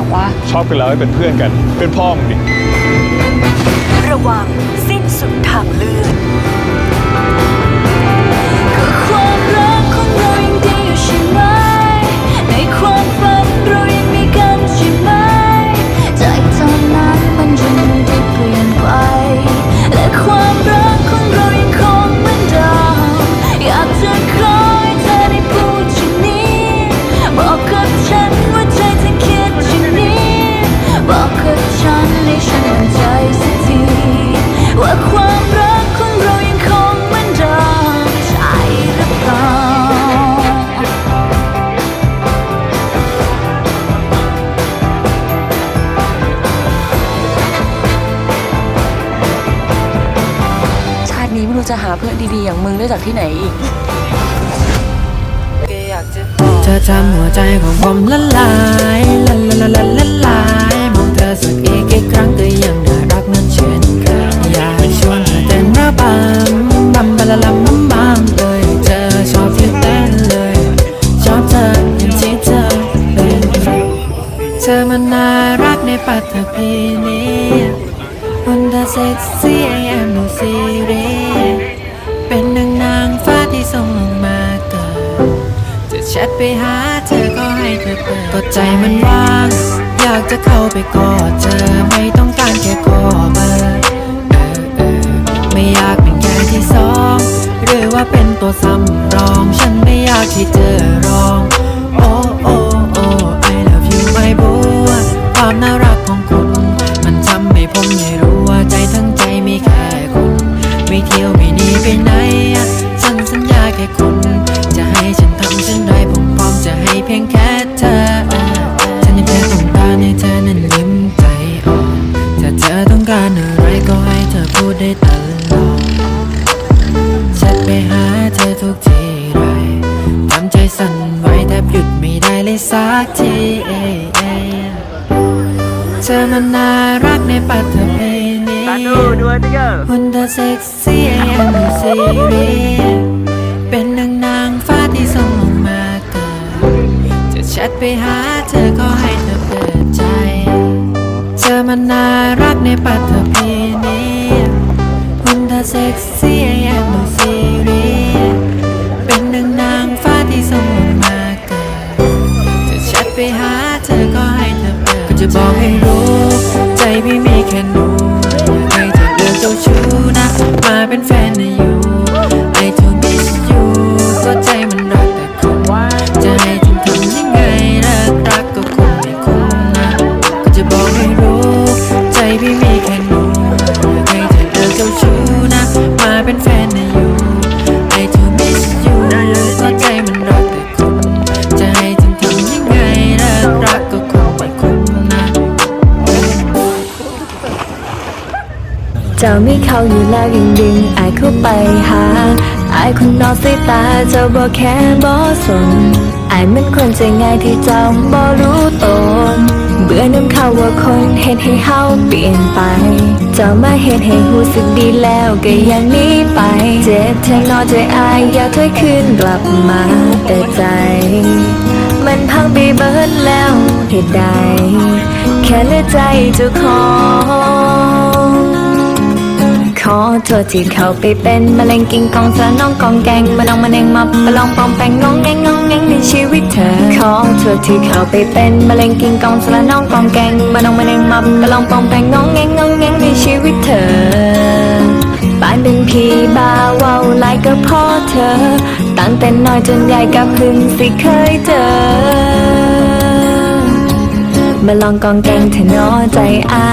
แล้วว่า ชอบกันแล้วให้เป็นเพื่อนกัน เป็นพ่อมึงดิระวังสิ้นสุดทางเลือดคือความรักของเรายังดีอยู่ใช่ไหม จะหาเพื่อนดีๆ อย่างมึงได้จากที่ไหนอีก เธอทำหัวใจของผมละลายละละละละละลายมองเธอสักอีกกี่ครั้งก็ยังน่ารักเหมือนเช่นเคยอยากชวนเธอเต้นระบำบัมบะละลัมบัมบัมเลยเธอชอบที่เต้นเลยชอบเธออย่างที่เธอเป็นเธอมันน่ารักในปัตตภีนี้วันเธอเซ็กซี่ I am no see ไปหาเธอก็ให้เธอเปิดก็ใจมันว่าง อยากจะเข้าไปกอดเธอไม่ต้องการแค่ขอเบอร์เออเออไม่อยากเป็นแค่ที่สองหรือว่าเป็นตัวสำรอง ฉันไม่อยากที่เธอรองโอ้โอ้โอ้ I love you my boy ความน่ารักของคุณ มันทำให้ผมได้รู้ว่าใจทั้งใจมีแค่คุณ ไม่เที่ยวไม่หนีไปไหนอะฉันสัญญาแค่คุณจะให้ พียงแค่เธอฉันยังแค่ต้องการให้เธอนั้นยิ้มใจอ่อนถ้าเธอต้องการอะไรก็ให้เธอพูดได้ตลอดแชทไปหาเธอทุกทีไรทำใจสั่นไหวแทบหยุดไม่ได้เลยสักทีเอ้ยเอ้ยเธอมันน่ารักในปัตตภีนี้วันเธอเซ็กซี่ I am no serious เป็น ชทไปหาเธอก็ให้เธอเปิดใจ เธอมันน่ารักในปัตตภีนี้วันเธอเซ็กซี่ I am no serious เป็นนางนางฟ้าที่ส่งลงมาเกิดจะแชทไปหาเธอก็ให้เธอเปิดก็จะบอกให้รู้ มีเขาอยู่แล้วยังดึงไอายเข้าไปหาไอายคนนอกสายตาเจ้าบ่แค่บ่สนไอายมันคนใจง่ายที่เจ้าบ่รู้ตนเบื่อน้ำเขาว่าคนเห็นให้เฮาเปลี่ยนไป เจ้ามาเห็นให้รู้สึกดีแล้วก็ยังหนี้ไป เจ็บแทงนอใจอายอยากถอยคืนกลับมาแต่ใจมันพังไปเบิดแล้วเหตุใด แค่เลือใจเจ้าของ อโทษที่เข้าไปเป็นมะเร็งกินกองสารน้องกองแกงมาลองมาเน่งมาปลองปองแปงงงแงงงงแงงในชีวิตเธอขอโทษที่เข้าไปเป็นมะเร็งกินกองสารน้องกองแกงมาลองมาเน่งมาปลองปองแปงงงแงงงงแงงในชีวิตเธอบ้านเป็นผีบาเว้าไลายก็เพอเธอ ตั้งแต่น้อยจนใหญ่กับพึ่งสิเคยเจอมาลองกองแกงเธอน้อใจอา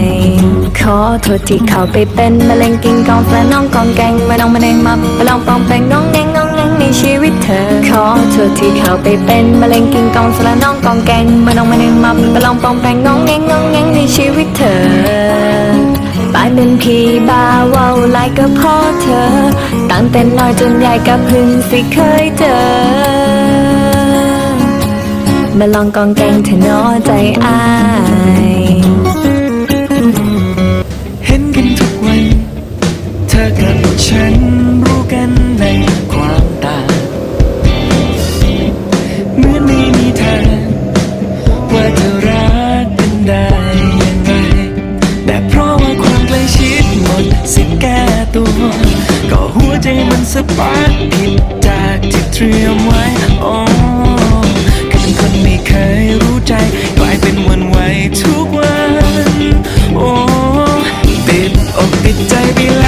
ย อโทษที่เข้าไปเป็นมะเร็งกินกองแฟนน้องกองแกงมาลองมาเน่งมามาลองปองแปงน้องแงงน้องแงงในชีวิตเธอ ขอโทษที่เข้าไปเป็นมะเร็งกินกองแฟนน้องกองแกงมาลองมาเน่งมามาลองปองแปงน้องแงงน้องแงงในชีวิตเธอปานเป็นผีบ้าเว้าไลายก็เพอเธอ ตั้งแต่น้อยจนใหญ่กับพึ่งสิเคยเจอมาลองกองแกงเธอน้อใจอาย ตัว ก็หัวใจมันสปาร์คผิดจากที่เตรียมไว้โอ้ก็เป็นคนไม่เคยรู้ใจ กลายเป็นวันไหวทุกวัน โอ้ติดอกติดใจไปแล้ว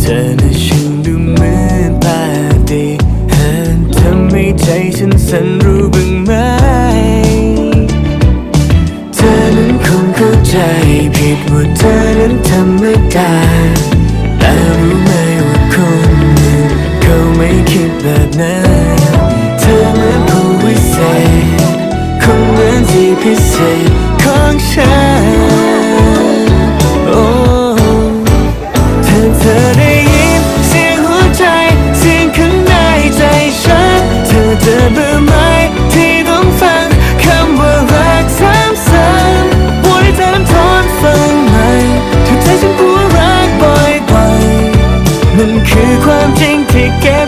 เธอน่ะช่างดูเหมือนปาฏิหาริย์ทำให้ใจฉันสั่นรู้บ้างไหม เธอนั้นคงเข้าใจผิดว่าเธอนั้นธรรมดาแต่รู้ไหมว่าคนหนึ่งเขาไม่คิดแบบนั้นเธอเหมือนผู้วิเศษคนเหมือนที่พิเศษของฉัน คือความจริงที่เก็